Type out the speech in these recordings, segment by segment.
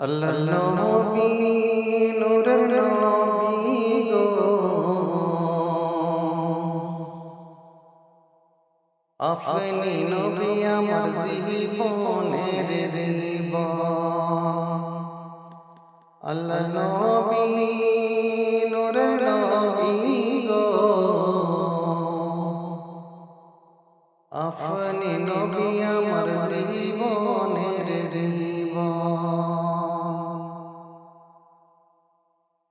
আল্লাহ নবী নূরের নবী গো। আপনি নবী আমার জীবনের জীবন। আল্লাহ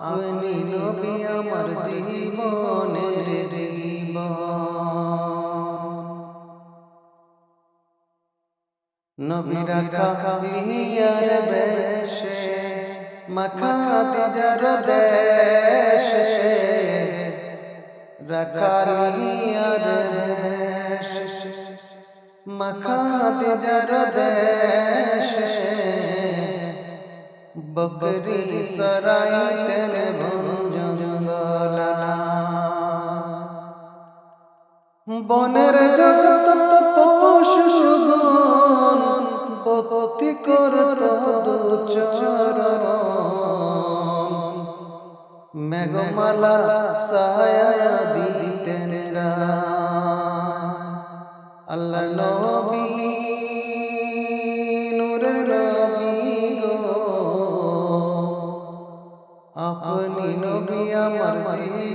আপনি নবী আমার জীবনের জীবন। নবীরা কাহিয়ার বেশে মাখা বকরি সরাই তেল জঙ্গলা বনের যত পশু সুগন ভক্তি করত দুচরণ। মেঘমালা সায়া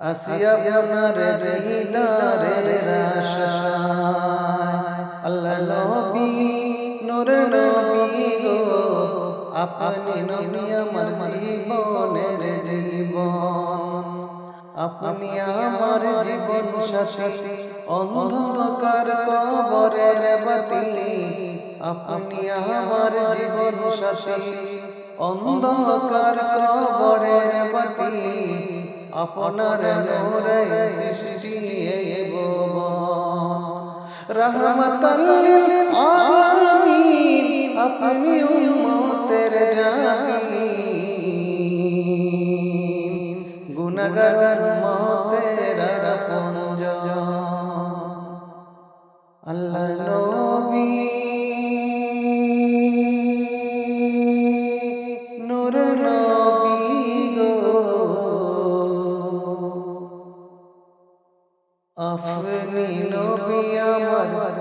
আপনি আমার জীবন। আপনি আমার জীবন সাথী, অন্ধকার কবরের বাতি আপনি আমার জীবন সাথী, অন্ধকার কবরের বাতি আপনার নূরে সৃষ্টি রহমতাল লিল আলামিন আপনি উম্মতের জামিন। গুনাহগার মহতের পঞ্জন আল্লাহ নবী আপনি নবী আমার